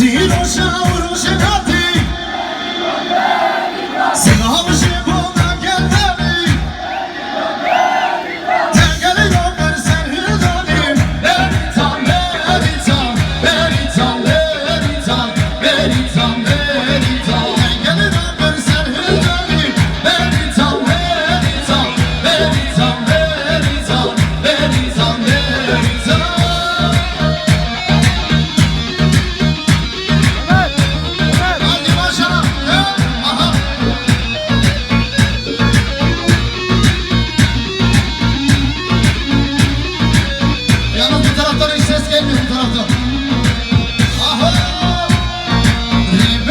Zero, zero, zero. ses gelmesin taraftan. Aha! Benim